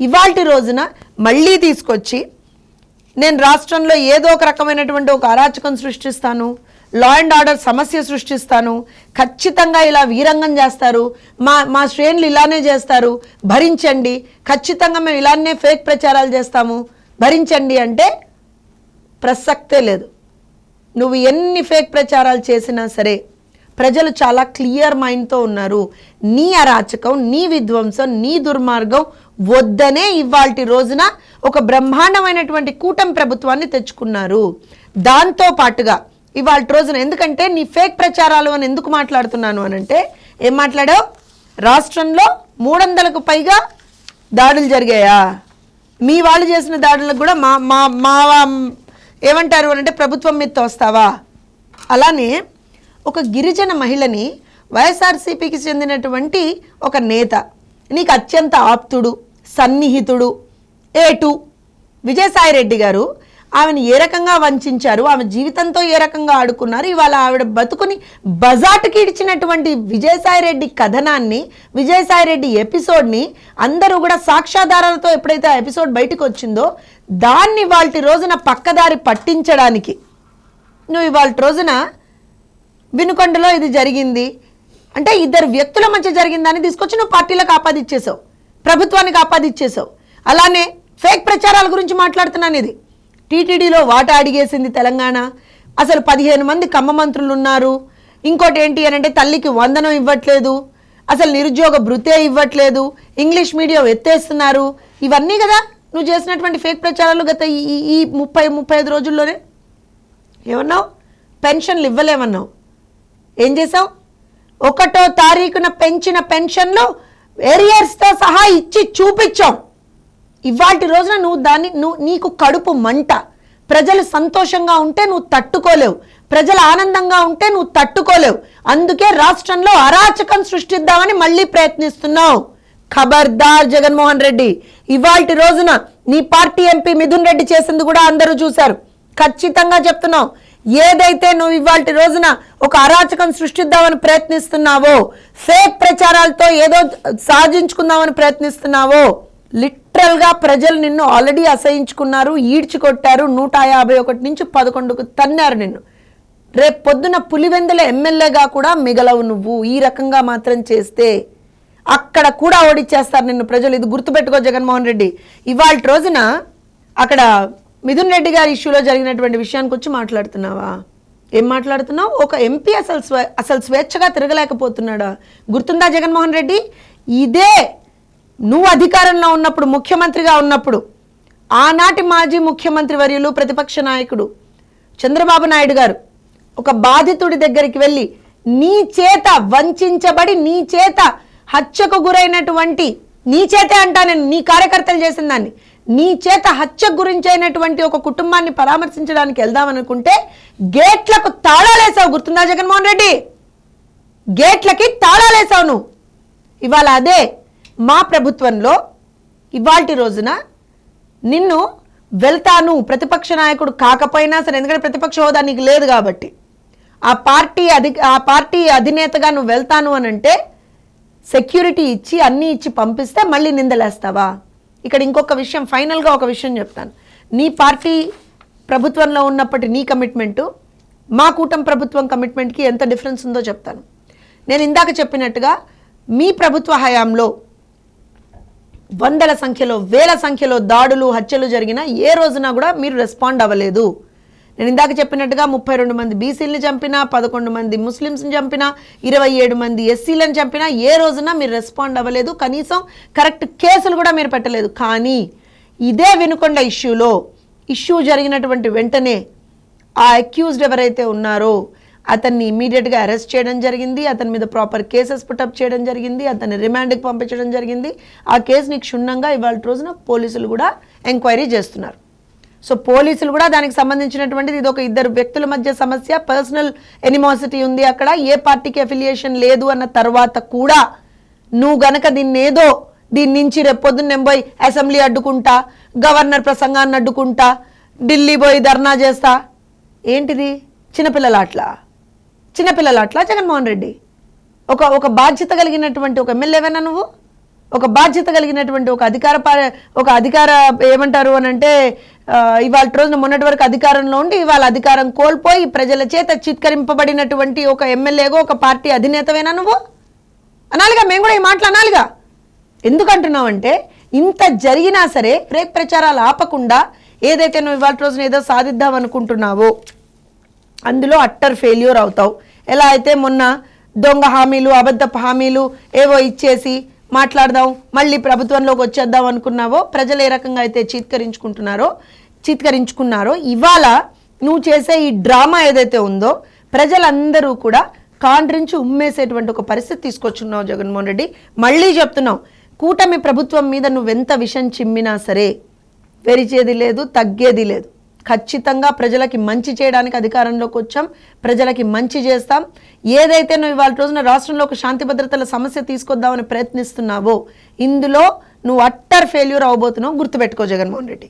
ఇవాళ రోజున మళ్ళీ తీసుకొచ్చి నేను రాష్ట్రంలో ఏదో ఒక రకమైనటువంటి ఒక అరాచకం సృష్టిస్తాను లా అండ్ ఆర్డర్ సమస్య సృష్టిస్తాను ఖచ్చితంగా ఇలా వీరంగం చేస్తారు మా మా శ్రేణులు ఇలానే చేస్తారు భరించండి ఖచ్చితంగా మేము ఇలానే ఫేక్ ప్రచారాలు చేస్తాము భరించండి అంటే ప్రసక్తే లేదు. నువ్వు ఎన్ని ఫేక్ ప్రచారాలు చేసినా సరే ప్రజలు చాలా క్లియర్ మైండ్తో ఉన్నారు. నీ అరాచకం నీ విధ్వంసం నీ దుర్మార్గం వద్దనే ఇవాల్టి రోజున ఒక బ్రహ్మాండమైనటువంటి కూటమి ప్రభుత్వాన్ని తెచ్చుకున్నారు. దాంతో పాటుగా ఇవాళ రోజున ఎందుకంటే నీ ఫేక్ ప్రచారాలు అని ఎందుకు మాట్లాడుతున్నాను అని అంటే ఏం మాట్లాడావు? రాష్ట్రంలో మూడు వందలకు పైగా దాడులు జరిగాయా? మీ వాళ్ళు చేసిన దాడులకు కూడా మా మా మా ఏమంటారు అని అంటే ప్రభుత్వం మీద తోస్తావా అలానే ఒక గిరిజన మహిళని వైఎస్ఆర్సీపీకి చెందినటువంటి ఒక నేత నీకు అత్యంత ఆప్తుడు సన్నిహితుడు. ఏటు? విజయసాయిరెడ్డి గారు ఆమెను ఏ రకంగా వంచారు? ఆమె జీవితంతో ఏ రకంగా ఆడుకున్నారు? ఇవాళ ఆవిడ బతుకుని బజాటుకి ఇడిచినటువంటి విజయసాయిరెడ్డి కథనాన్ని విజయసాయిరెడ్డి ఎపిసోడ్ని అందరూ కూడా సాక్ష్యాధారాలతో ఎప్పుడైతే ఆ ఎపిసోడ్ బయటకు వచ్చిందో దాన్ని వాళ్ళ రోజున పక్కదారి పట్టించడానికి. నువ్వు ఇవాళ రోజున వినుకొండలో ఇది జరిగింది. అంటే ఇద్దరు వ్యక్తుల మధ్య జరిగిందని తీసుకొచ్చి నువ్వు పార్టీలకు ఆపాదిచ్చేసావు. ప్రభుత్వానికి ఆపాదిచ్చేసావు అలానే ఫేక్ ప్రచారాల గురించి మాట్లాడుతున్నాను ఇది. టీటీడీలో వాటా అడిగేసింది తెలంగాణ. అసలు పదిహేను మంది కమ్మ మంత్రులు ఉన్నారు. ఇంకోటి ఏంటి అని అంటే తల్లికి వందనం ఇవ్వట్లేదు. అసలు నిరుద్యోగ భృతే ఇవ్వట్లేదు. ఇంగ్లీష్ మీడియం ఎత్తేస్తున్నారు. ఇవన్నీ కదా నువ్వు చేసినటువంటి ఫేక్ ప్రచారాలు గత ఈ- ఈ- ఈ ముప్పై ముప్పై ఐదు రోజుల్లోనే? ఏమన్నావు? పెన్షన్లు ఇవ్వలేమన్నావు. ఏం చేసావు ఒకటో తారీఖున పెంచిన పెన్షన్లు ఏరియర్స్తో సహా ఇచ్చి చూపించాం ఇవాటి రోజున నువ్వు దాన్ని నువ్వు నీకు కడుపు మంట. ప్రజలు సంతోషంగా ఉంటే నువ్వు తట్టుకోలేవు. ప్రజలు ఆనందంగా ఉంటే నువ్వు తట్టుకోలేవు. అందుకే రాష్ట్రంలో అరాచకం సృష్టిద్దామని మళ్ళీ ప్రయత్నిస్తున్నావు. ఖబర్దార్ జగన్మోహన్ రెడ్డి. ఇవాటి రోజున నీ పార్టీ ఎంపీ మిథున్ రెడ్డి చేసింది కూడా అందరూ చూశారు. ఖచ్చితంగా చెప్తున్నావు. ఏదైతే నువ్వు ఇవాళ రోజున ఒక అరాచకం సృష్టిద్దామని ప్రయత్నిస్తున్నావో ఫేక్ ప్రచారాలతో ఏదో సాధించుకుందామని ప్రయత్నిస్తున్నావో లిటరల్గా ప్రజలు నిన్ను ఆల్రెడీ అసహించుకున్నారు ఈడ్చికొట్టారు నూట యాభై ఒకటి నుంచి పదకొండుకు తన్నారు నిన్ను. రేపు పొద్దున పులివెందుల ఎమ్మెల్యేగా కూడా మిగలవు నువ్వు ఈ రకంగా మాత్రం చేస్తే అక్కడ కూడా ఓడిచ్చేస్తారు నిన్ను ప్రజలు. ఇది గుర్తుపెట్టుకో జగన్మోహన్ రెడ్డి. ఇవాళ రోజున అక్కడ మిథున్ రెడ్డి గారి ఇష్యూలో జరిగినటువంటి విషయానికి వచ్చి మాట్లాడుతున్నావా? ఏం మాట్లాడుతున్నావు? ఒక ఎంపీ అసలు స్వే అసలు స్వేచ్ఛగా తిరగలేకపోతున్నాడా? గుర్తుందా జగన్మోహన్ రెడ్డి? ఇదే నువ్వు అధికారంలో ఉన్నప్పుడు ముఖ్యమంత్రిగా ఉన్నప్పుడు ఆనాటి మాజీ ముఖ్యమంత్రి వర్యులు ప్రతిపక్ష నాయకుడు చంద్రబాబు నాయుడు గారు ఒక బాధితుడి దగ్గరికి వెళ్ళి నీ చేత వంచబడి నీ చేత హత్యకు గురైనటువంటి నీ చేతే అంటా నేను నీ కార్యకర్తలు చేసిన దాన్ని నీ చేత హత్యకు గురించైనటువంటి ఒక కుటుంబాన్ని పరామర్శించడానికి వెళ్దామనుకుంటే గేట్లకు తాళాలేసావు గుర్తుందా జగన్మోహన్ రెడ్డి? గేట్లకి తాళాలేసావు నువ్వు. ఇవాళ అదే మా ప్రభుత్వంలో ఇవాల్టి రోజున నిన్ను వెళ్తాను ప్రతిపక్ష నాయకుడు కాకపోయినా సరే ఎందుకంటే ప్రతిపక్ష హోదా నీకు లేదు కాబట్టి. ఆ పార్టీ అధి ఆ పార్టీ అధినేతగా నువ్వు వెళ్తాను అని అంటే సెక్యూరిటీ ఇచ్చి అన్నీ ఇచ్చి పంపిస్తే మళ్ళీ నిందలేస్తావా? ఇక్కడ ఇంకొక విషయం ఫైనల్గా ఒక విషయం చెప్తాను. నీ పార్టీ ప్రభుత్వంలో ఉన్నప్పటి నీ కమిట్మెంటు మా కూటమి ప్రభుత్వం కమిట్మెంట్కి ఎంత డిఫరెన్స్ ఉందో చెప్తాను. నేను ఇందాక చెప్పినట్టుగా మీ ప్రభుత్వ హయాంలో వందల సంఖ్యలో వేల సంఖ్యలో దాడులు హత్యలు జరిగినా ఏ రోజున కూడా మీరు రెస్పాండ్ అవ్వలేదు. నేను ఇందాక చెప్పినట్టుగా ముప్పై రెండు మంది బీసీలను చంపినా పదకొండు మంది ముస్లిమ్స్ని చంపినా ఇరవై ఏడు మంది ఎస్సీలను చంపినా ఏ రోజున మీరు రెస్పాండ్ అవ్వలేదు. కనీసం కరెక్ట్ కేసులు కూడా మీరు పెట్టలేదు. కానీ ఇదే వినుకొండ ఇష్యూలో ఇష్యూ జరిగినటువంటి వెంటనే ఆ అక్యూజ్డ్ ఎవరైతే ఉన్నారో అతన్ని ఇమీడియట్గా అరెస్ట్ చేయడం జరిగింది. అతని మీద ప్రాపర్ కేసెస్ పుటప్ చేయడం జరిగింది. అతన్ని రిమాండ్కి పంపించడం జరిగింది. ఆ కేసుని క్షుణ్ణంగా ఇవాళ రోజున పోలీసులు కూడా ఎంక్వైరీ చేస్తున్నారు. సో పోలీసులు కూడా దానికి సంబంధించినటువంటిది ఇది ఒక ఇద్దరు వ్యక్తుల మధ్య సమస్య. పర్సనల్ ఎనిమాసిటీ ఉంది అక్కడ. ఏ పార్టీకి అఫిలియేషన్ లేదు అన్న తర్వాత కూడా నువ్వు గనక దీన్ని ఏదో దీని నుంచి రేపొద్దున్నేం పోయి అసెంబ్లీ అడ్డుకుంటా గవర్నర్ ప్రసంగాన్ని అడ్డుకుంటా ఢిల్లీ పోయి ధర్నా చేస్తా? ఏంటిది? చిన్నపిల్లలాట్లా? చిన్నపిల్లలాట్లా? జగన్మోహన్ రెడ్డి? ఒక ఒక బాధ్యత కలిగినటువంటి ఒక ఎమ్మెల్యేవేనా నువ్వు? ఒక బాధ్యత కలిగినటువంటి ఒక అధికార ఒక అధికార ఏమంటారు అని అంటే ఇవాళ రోజున మొన్నటి వరకు అధికారంలో ఉండి ఇవాళ అధికారం కోల్పోయి ప్రజల చేత చిత్కరింపబడినటువంటి ఒక ఎమ్మెల్యేగో ఒక పార్టీ అధినేతవేనా నువ్వు? అనాలిగా మేము కూడా ఈ మాటలు అనాలిగా. ఎందుకంటున్నావంటే ఇంత జరిగినా సరే రేపు ప్రచారాలు ఆపకుండా ఏదైతే నువ్వు ఇవాళ రోజున ఏదో సాధిద్దాం అనుకుంటున్నావో అందులో అట్టర్ ఫెయిల్యూర్ అవుతావు. ఎలా అయితే మొన్న దొంగ హామీలు అబద్ధపు హామీలు ఏవో ఇచ్చేసి మాట్లాడదాం. మళ్ళీ ప్రభుత్వంలోకి వచ్చేద్దాం అనుకున్నావో ప్రజలు ఏ రకంగా అయితే చీత్కరించుకుంటున్నారో చీత్కరించుకున్నారో ఇవాళ నువ్వు చేసే ఈ డ్రామా ఏదైతే ఉందో ప్రజలందరూ కూడా కాండ్రించి ఉమ్మేసేటువంటి ఒక పరిస్థితి తీసుకొచ్చున్నావు జగన్మోహన్ రెడ్డి. మళ్ళీ చెప్తున్నావు కూటమి ప్రభుత్వం మీద నువ్వెంత విషం చిమ్మినా సరే పెరిచేది లేదు తగ్గేది లేదు. ఖచ్చితంగా ప్రజలకి మంచి చేయడానికి అధికారంలోకి వచ్చాం. ప్రజలకి మంచి చేస్తాం. ఏదైతే నువ్వు ఇవాళ రోజున రాష్ట్రంలో ఒక శాంతి భద్రతల సమస్య తీసుకొద్దామని ప్రయత్నిస్తున్నావో ఇందులో నువ్వు అట్టర్ ఫెయిల్యూర్ అవబోతున్నావు. గుర్తుపెట్టుకో జగన్మోహన్ రెడ్డి.